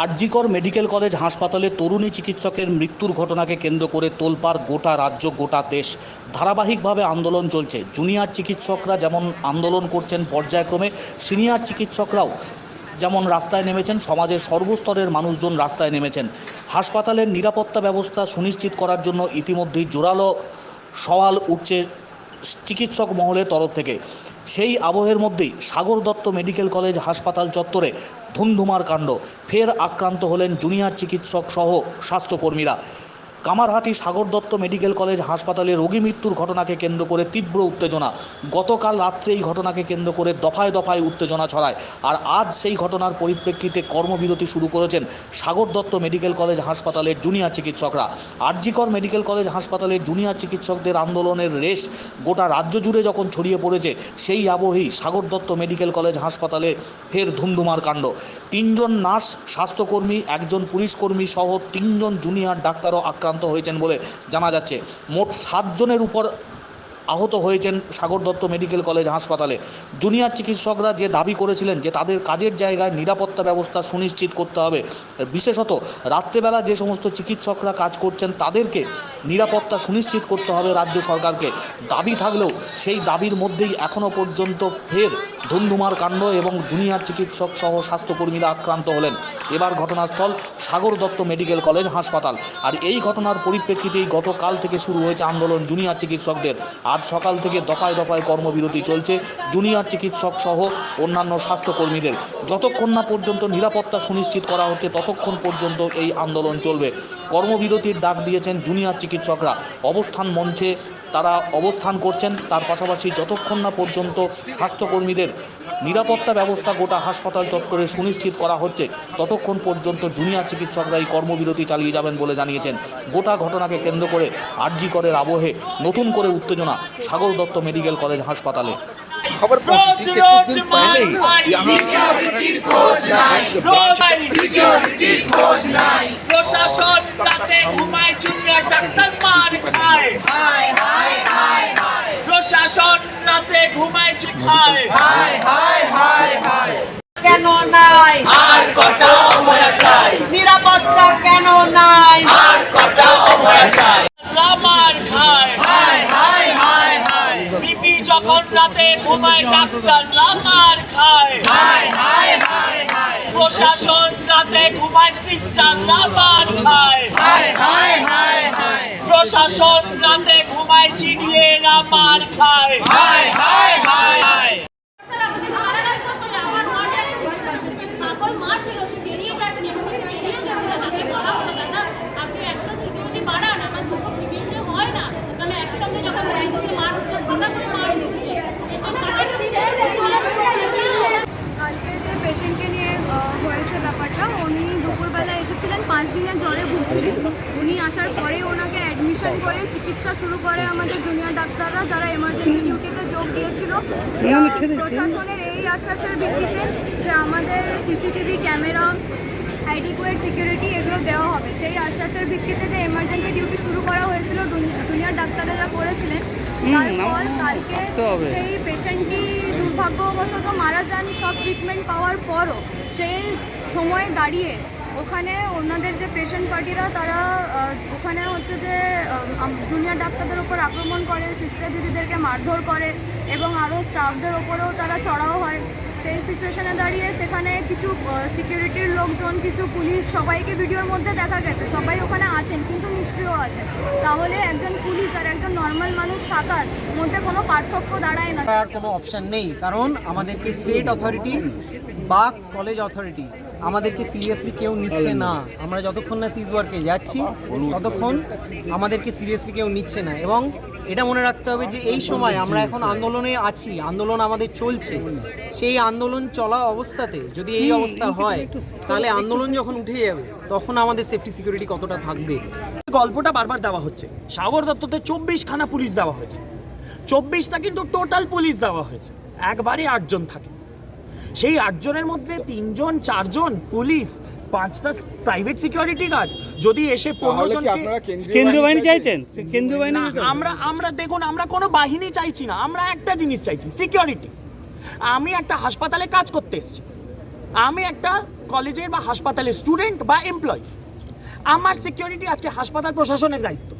RG Kar medical college হাসপাতালে তরুণী চিকিৎসকের মৃত্যুর ঘটনাকে কেন্দ্র করে তোলপাড় গোটা রাজ্য, গোটা দেশ। ধারাবাহিকভাবে আন্দোলন চলছে। জুনিয়র চিকিৎসকরা যেমন আন্দোলন করছেন পর্যায়ক্রমে, সিনিয়র চিকিৎসকরাও যেমন রাস্তায় নেমেছেন, সমাজের সর্বস্তরের মানুষজন রাস্তায় নেমেছেন। হাসপাতালের নিরাপত্তা ব্যবস্থা সুনিশ্চিত করার জন্য ইতিমধ্যেই জোরালো সওয়াল উঠছে চিকিৎসক মহলের তরফ থেকে। সেই আবহের মধ্যেই সাগর দত্ত মেডিকেল কলেজ হাসপাতাল চত্বরে ধুমধুমার কাণ্ড। ফের আক্রান্ত হলেন জুনিয়র চিকিৎসক সহ স্বাস্থ্যকর্মীরা। কামারহাটি সাগর দত্ত মেডিকেল কলেজ হাসপাতালে রোগী মৃত্যুর ঘটনাকে কেন্দ্র করে তীব্র উত্তেজনা। গতকাল রাত্রে এই ঘটনাকে কেন্দ্র করে দফায় দফায় উত্তেজনা ছড়ায়। আর আজ সেই ঘটনার পরিপ্রেক্ষিতে কর্মবিরতি শুরু করেছেন সাগর দত্ত মেডিকেল কলেজ হাসপাতালের জুনিয়র চিকিৎসকরা। আরজিকর মেডিকেল কলেজ হাসপাতালে জুনিয়র চিকিৎসকদের আন্দোলনের রেশ গোটা রাজ্য জুড়ে যখন ছড়িয়ে পড়েছে, সেই আবহেই সাগর দত্ত মেডিকেল কলেজ হাসপাতালে ফের ধুমধুমার কাণ্ড। তিনজন নার্স, স্বাস্থ্যকর্মী, একজন পুলিশ কর্মী সহ তিনজন জুনিয়র ডাক্তারও আক্রান্ত হয়েছেন বলে জানা যাচ্ছে। মোট সাতজনের উপর আহত হয়েছেন সাগর দত্ত মেডিকেল কলেজ হাসপাতালে। জুনিয়র চিকিৎসকরা যে দাবি করেছিলেন যে তাদের কাজের জায়গায় নিরাপত্তা ব্যবস্থা সুনিশ্চিত করতে হবে, বিশেষত রাত্রেবেলা যে সমস্ত চিকিৎসকরা কাজ করছেন তাদেরকে নিরাপত্তা সুনিশ্চিত করতে হবে রাজ্য সরকারকে। দাবি থাকলেও সেই দাবির মধ্যেই এখনও পর্যন্ত ফের ধুমধুমার কাণ্ড এবং জুনিয়র চিকিৎসক সহ স্বাস্থ্যকর্মীরা আক্রান্ত হলেন। এবার ঘটনাস্থল সাগর দত্ত মেডিকেল কলেজ হাসপাতাল। আর এই ঘটনার পরিপ্রেক্ষিতেই গতকাল থেকে শুরু হয়েছে আন্দোলন জুনিয়র চিকিৎসকদের। আজ সকাল থেকে দফায় দফায় কর্মবিরতি চলছে। জুনিয়র চিকিৎসক সহ অন্যান্য স্বাস্থ্যকর্মীদের। যতক্ষণ না পর্যন্ত নিরাপত্তা সুনিশ্চিত করা হচ্ছে, ততক্ষণ পর্যন্ত এই আন্দোলন চলবে। কর্মবিরতির ডাক দিয়েছেন জুনিয়র চিকিৎসকরা। অবস্থান মঞ্চে তারা অবস্থান করছেন তার পাশাপাশি যতক্ষণ না পর্যন্ত স্বাস্থ্যকর্মীদের নিরাপত্তা ব্যবস্থা গোটা হাসপাতাল চত্বরে সুনিশ্চিত করা হচ্ছে ততক্ষণ পর্যন্ত জুনিয়র চিকিৎসকরা এই কর্মবিরতি চালিয়ে যাবেন বলে জানিয়েছেন। গোটা ঘটনাকে কেন্দ্র করে আরজি করের আবহে নতুন করে উত্তেজনা সাগর দত্ত মেডিকেল কলেজ হাসপাতালে। খবর শাসন তাতে ঘুমায় চুরিয়া ডাক্তার মার খায়। প্রশাসন রাতে ঘুমায় খায়। কেন নাই? আর কটা অভয়া চাই? নিরাপত্তা কেন নাই? আর কটা অভয়া চাই? রামার খায়। পিপি যখন রাতে ঘুমায় ডাক্তার রামার খায়। প্রশাসন রাতে ঘুমায় সিস্টার মার খায়। প্রশাসন রাতে ঘুমায় চিডিয়ে মার খায় করে চিকিৎসা শুরু করে আমাদের জুনিয়র ডাক্তাররা যারা এমার্জেন্সি ডিউটিতে যোগ দিয়েছিল। প্রশাসনের এই আশ্বাসের ভিত্তিতে যে আমাদের সিসিটিভি ক্যামেরা অ্যাডিকুয়েট সিকিউরিটি এগুলো দেওয়া হবে। সেই আশ্বাসের ভিত্তিতে যে এমার্জেন্সি ডিউটি শুরু করা হয়েছিল জুনিয়র ডাক্তারেরা করেছিলেন। তারপর কালকে সেই পেশেন্টটি দুর্ভাগ্যবশত মারা যান। সব ট্রিটমেন্ট পাওয়ার পরও সেই সময় দাঁড়িয়ে ওখানে ওনাদের যে পেশেন্ট পার্টিরা তারা ওখানে হচ্ছে যে জুনিয়র ডাক্তারদের ওপর আক্রমণ করে সিস্টার দিদিদেরকে মারধর করে এবং আরও স্টাফদের ওপরেও তারা চড়াও হয়। সেই সিচুয়েশনে দাঁড়িয়ে সেখানে কিছু সিকিউরিটির লোকজন, কিছু পুলিশ সবাইকে ভিডিওর মধ্যে দেখা গেছে। সবাই ওখানে আছেন, কিন্তু নিষ্ক্রিয় আছেন। তাহলে একজন পুলিশ আর একজন নর্মাল মানুষ থাকার মধ্যে কোনো পার্থক্য দাঁড়ায় না। কোনো অপশন নেই, কারণ আমাদেরকে স্টেট অথরিটি বা কলেজ অথরিটি আমাদেরকে সিরিয়াসলি কেউ নিচ্ছে না। আমরা যতক্ষণ না সিজ ওয়ার্কে যাচ্ছি, ততক্ষণ আমাদেরকে সিরিয়াসলি কেউ নিচ্ছে না। এবং এটা মনে রাখতে হবে যে এই সময় আমরা এখন আন্দোলনে আছি, আন্দোলন আমাদের চলছে। সেই আন্দোলন চলা অবস্থাতে যদি এই অবস্থা হয়, তাহলে আন্দোলন যখন উঠে যাবে, তখন আমাদের সেফটি সিকিউরিটি কতটা থাকবে? গল্পটা বারবার দেওয়া হচ্ছে। সাগর দত্ততে চব্বিশ খানা পুলিশ দেওয়া হয়েছে। চব্বিশটা কিন্তু টোটাল পুলিশ দেওয়া হয়েছে। একবারে আটজন থাকে। সেই আটজনের মধ্যে তিনজন চারজন পুলিশ পাঁচটা প্রাইভেট সিকিউরিটি গার্ড যদি এসে পনেরো জনকে কেন্দ্রীয় কেন্দ্রীয় বাহিনী চাইছেন? কেন্দ্রীয় বাহিনী আমরা আমরা দেখুন আমরা কোনো বাহিনী চাইছি না। আমরা একটা জিনিস চাইছি সিকিউরিটি আমি একটা হাসপাতালে কাজ করতে এসেছি। আমি একটা কলেজের বা হাসপাতালের স্টুডেন্ট বা এমপ্লয় আমার সিকিউরিটি আজকে হাসপাতাল প্রশাসনের দায়িত্ব।